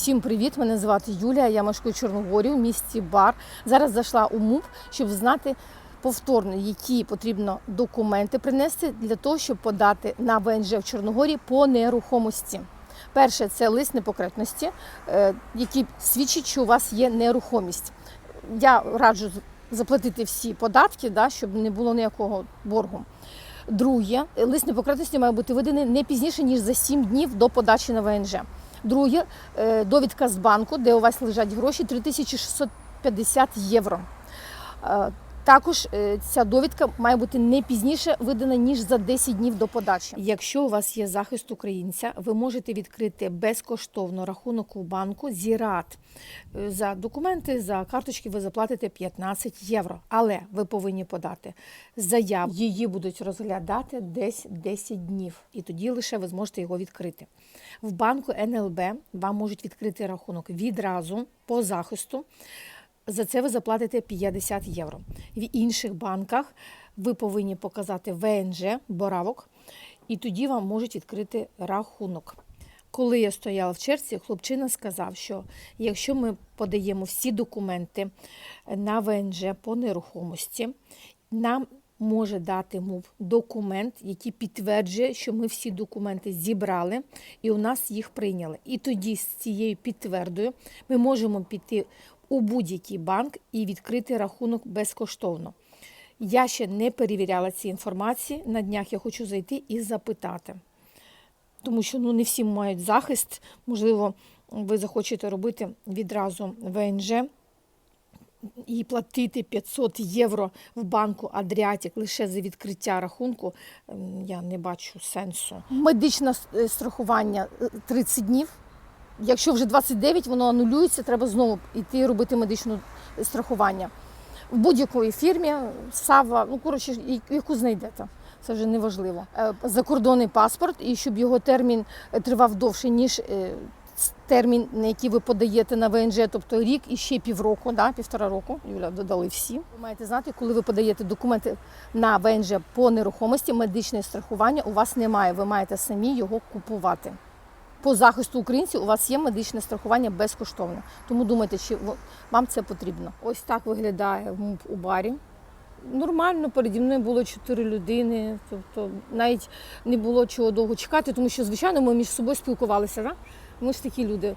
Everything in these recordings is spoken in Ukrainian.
Всім привіт! Мене звати Юлія. Я мешкаю в Чорногорі в місті Бар. Зараз зайшла у МУП, щоб знати повторно, які потрібно документи принести для того, щоб подати на ВНЖ в Чорногорі по нерухомості. Перше це лист непокретності, е, який свідчить, що у вас є нерухомість. Я раджу заплатити всі податки, да, щоб не було ніякого боргу. Друге, лист непокретності має бути виданий не пізніше ніж за 7 днів до подачі на ВНЖ. Друге, е, довідка з банку, де у вас лежать гроші 3650 євро. Також е, ця довідка має бути не пізніше видана ніж за 10 днів до подачі. Якщо у вас є захист українця, ви можете відкрити безкоштовно рахунок у банку Зірат. Е, За документи, за карточки ви заплатите 15 євро. Але ви повинні подати заяву. Її будуть розглядати десь 10 днів, і тоді лише ви зможете його відкрити. В банку НЛБ вам можуть відкрити рахунок відразу по захисту. За це ви заплатите 50 євро. В інших банках ви повинні показати ВНЖ, боравок, і тоді вам можуть відкрити рахунок. Коли я стояла в черзі, хлопчина сказав, що якщо ми подаємо всі документи на ВНЖ по нерухомості, нам може дати МУВ документ, який підтверджує, що ми всі документи зібрали і у нас їх прийняли. І тоді з цією підтвердою ми можемо піти у будь-який банк і відкрити рахунок безкоштовно. Я ще не перевіряла ці інформації. На днях я хочу зайти і запитати. Тому що ну, не всі мають захист. Можливо, ви захочете робити відразу ВНЖ і платити 500 євро в банку Адріатік лише за відкриття рахунку. ем, Я не бачу сенсу. Медичне страхування е, 30 днів. Якщо вже 29, воно анулюється, треба знову йти робити медичне страхування. В будь-якої фірмі, Сава, ну коротше, яку знайдете. Це вже не важливо. Е, Закордонний паспорт, і щоб його термін е, тривав довше, ніж е, термін, на який ви подаєте на ВНЖ, тобто рік і ще півроку, да, півтора року. Юля додали всі. Ви маєте знати, коли ви подаєте документи на ВНЖ по нерухомості, медичне страхування у вас немає. Ви маєте самі його купувати. По захисту українців у вас є медичне страхування безкоштовне. Тому думайте, чи вам це потрібно. Ось так виглядає МУП у барі. Нормально, переді мною було чотири людини, тобто навіть не було чого довго чекати, тому що, звичайно, ми між собою спілкувалися. Да? Ми ж такі люди.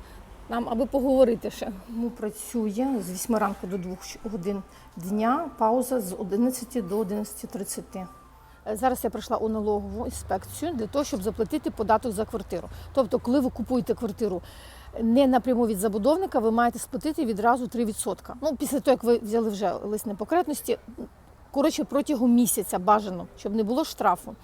Нам аби поговорити ще. Му працює з 8 ранку до 2 годин дня, пауза з 11 до 11.30. Е, Зараз я прийшла у налогову інспекцію для того, щоб заплатити податок за квартиру. Тобто, коли ви купуєте квартиру не напряму від забудовника, ви маєте сплатити відразу 3%. Ну, після того, як ви взяли вже лист непокретності, коротше, протягом місяця бажано, щоб не було штрафу.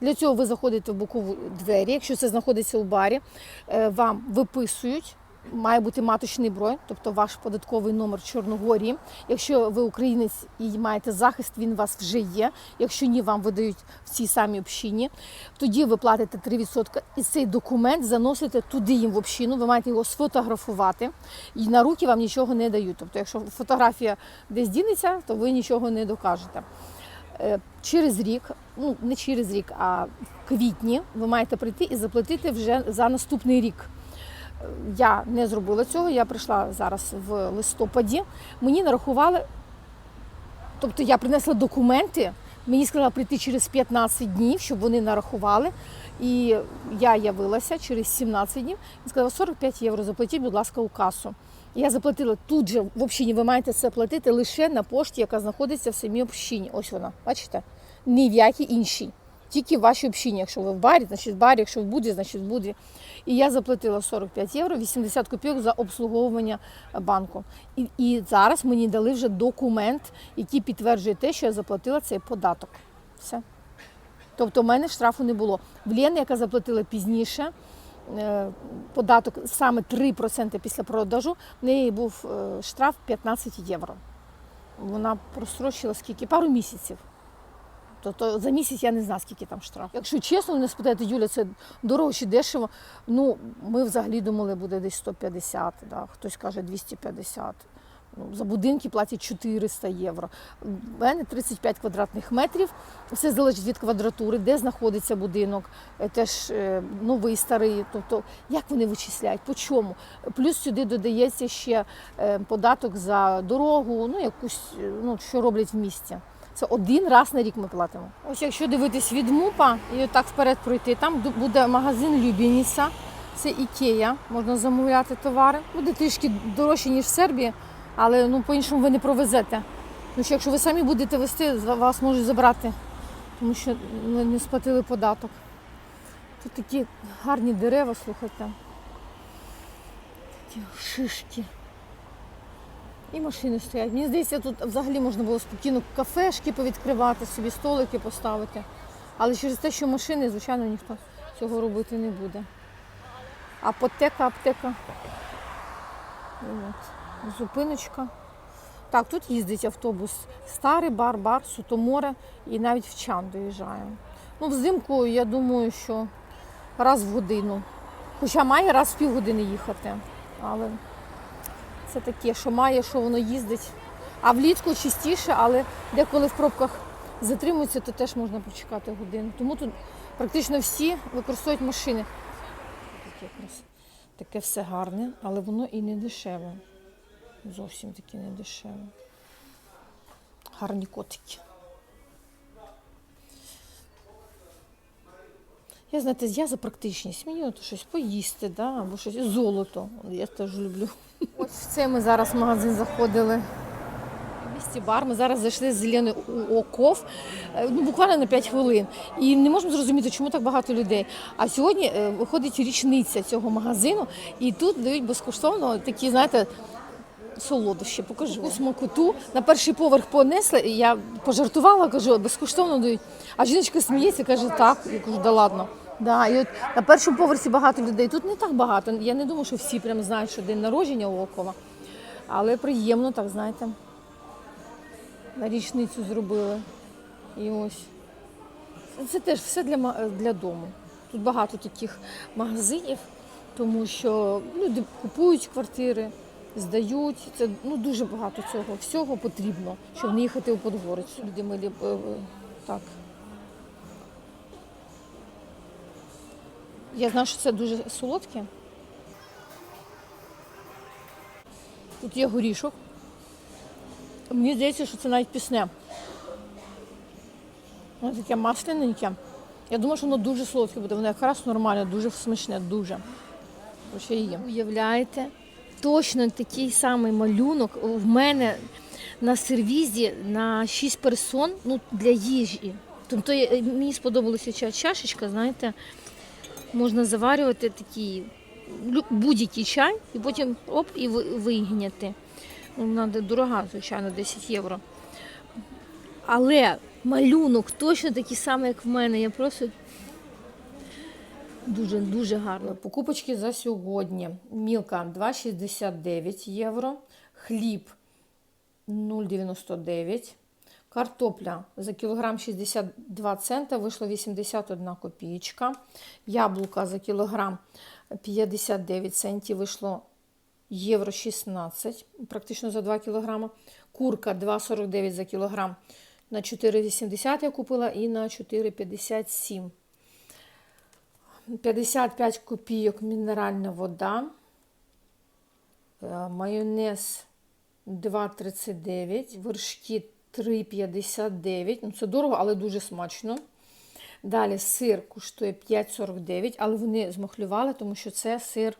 Для цього ви заходите в бокову двері, якщо це знаходиться у барі, е, вам виписують. Має бути маточний бронь, тобто ваш податковий номер Чорногорії. Якщо ви українець і маєте захист, він у вас вже є. Якщо ні, вам видають в цій самій общині. Тоді ви платите 3% і цей документ заносите туди їм в общину. Ви маєте його сфотографувати, і на руки вам нічого не дають. Тобто, якщо фотографія десь дінеться, то ви нічого не докажете. Е, Через рік, ну не через рік, а в квітні ви маєте прийти і заплатити вже за наступний рік. Я не зробила цього, я прийшла зараз в листопаді. Мені нарахували, тобто я принесла документи, мені сказали прийти через 15 днів, щоб вони нарахували. І я явилася через 17 днів і сказала 45 євро, заплатіть, будь ласка, у касу. Я заплатила тут же в общині, ви маєте це платити лише на пошті, яка знаходиться в самій общині. Ось вона, бачите? Ні в якій іншій. Тільки в вашій общині. Якщо ви в барі, значить в барі, якщо в буді, значить в буді. І я заплатила 45 євро, 80 копійок за обслуговування банку. І, і зараз мені дали вже документ, який підтверджує те, що я заплатила цей податок. Все. Тобто в мене штрафу не було. В Лєни, яка заплатила пізніше, е, податок саме 3% після продажу, в неї був е, штраф 15 євро. Вона просрочила скільки? Пару місяців. Тобто за місяць я не знаю, скільки там штраф. Якщо чесно, мене спитаєте, Юля, це дорого чи дешево. Ну, ми взагалі думали, буде десь 150, да. хтось каже 250. Ну, за будинки платять 400 євро. У мене 35 квадратних метрів. Все залежить від квадратури, де знаходиться будинок, е, теж е, новий, старий. Тобто, як вони вичисляють, по чому. Плюс сюди додається ще е, податок за дорогу, ну якусь, ну, що роблять в місті. Це один раз на рік ми платимо. Ось якщо дивитись від МУПа і отак вперед пройти, там буде магазин Любініса, це Ікея, можна замовляти товари. Буде трішки дорожче, ніж в Сербії, але ну, по-іншому ви не провезете. Тому що якщо ви самі будете вести, вас можуть забрати, тому що не сплатили податок. Тут такі гарні дерева, слухайте. Такі шишки. І машини стоять. Мені здається, тут взагалі можна було спокійно кафешки повідкривати, собі столики поставити. Але через те, що машини, звичайно, ніхто цього робити не буде. Апотека, аптека. От. Зупиночка. Так, тут їздить автобус. Старий бар, бар, Сутоморе і навіть в Чан доїжджає. Ну, взимку, я думаю, що раз в годину. Хоча має раз в півгодини їхати. Але це таке, що має, що воно їздить. А влітку чистіше, але деколи в пробках затримуються, то теж можна почекати годину. Тому тут практично всі використовують машини. Таке, таке все гарне, але воно і не дешеве. Зовсім таке не дешеве. Гарні котики. Я знаєте, я за практичність. Мені от щось поїсти, да? або щось золото. Я теж люблю. Ось в цей ми зараз в магазин заходили. Місті бар. Ми зараз зайшли з Зелений Оков е, ну, буквально на 5 хвилин. І не можемо зрозуміти, чому так багато людей. А сьогодні е, виходить річниця цього магазину, і тут дають безкоштовно такі, знаєте, солодощі. Покажу. Таку смакоту. На перший поверх понесли, і я пожартувала, кажу, безкоштовно дають. А жіночка сміється, каже, так. Я кажу, да ладно. Да, і от на першому поверсі багато людей. Тут не так багато. Я не думаю, що всі прям знають, що день народження у Окова. Але приємно, так знаєте. На річницю зробили. І ось. Це теж все для, для дому. Тут багато таких магазинів, тому що люди купують квартири, здають. Це ну, дуже багато цього всього потрібно, щоб не їхати у Подгорицю. Люди милі, е, е, так. Я знаю, що це дуже солодке. Тут є горішок. Мені здається, що це навіть пісне. Воно таке масляненьке. Я думаю, що воно дуже солодке буде. Воно якраз нормально, дуже смачне, дуже. Уявляєте? Точно такий самий малюнок в мене на сервізі на 6 персон ну, для їжі. Тобто мені сподобалася чашечка, знаєте, можна заварювати такий будь-який чай і потім оп, і вигняти. Ну, Вона дорога, звичайно, 10 євро. Але малюнок точно такий самий, як в мене. Я просто дуже дуже гарно. Покупочки за сьогодні. Мілка 2,69 євро, хліб 0,99. Картопля за кілограм 62 цента, вийшло 81 копійка. Яблука за кілограм 59 центів, вийшло євро 16, практично за 2 кілограма. Курка 2,49 за кілограм на 4,80 я купила і на 4,57. 55 копійок мінеральна вода. Е, Майонез 2,39, вершки 3,59. Ну, це дорого, але дуже смачно. Далі сир коштує 5,49, але вони змахлювали, тому що це сир,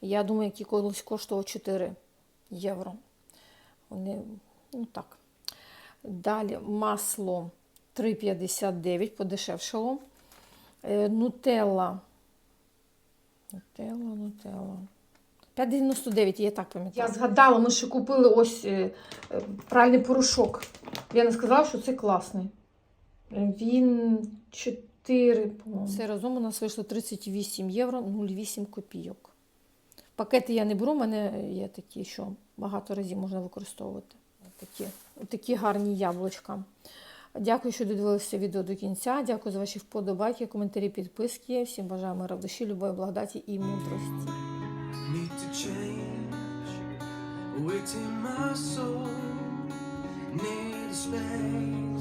я думаю, який колись коштував 4 євро. Вони, ну так. Далі масло 3,59, подешевшало. Е, Нутелла. Нутелла, нутелла. 5,99, я так пам'ятаю. Я згадала, ми ще купили ось е, е, пральний порошок. Я не сказала, що це класний. Він 4, по-моєму. Все разом у нас вийшло 38 євро 0,8 копійок. Пакети я не беру, у мене є такі, що багато разів можна використовувати. Такі, такі гарні яблучка. Дякую, що додивилися відео до кінця. Дякую за ваші вподобайки, коментарі, підписки. Всім бажаю мира в любові, благодаті і мудрості. need my soul need space.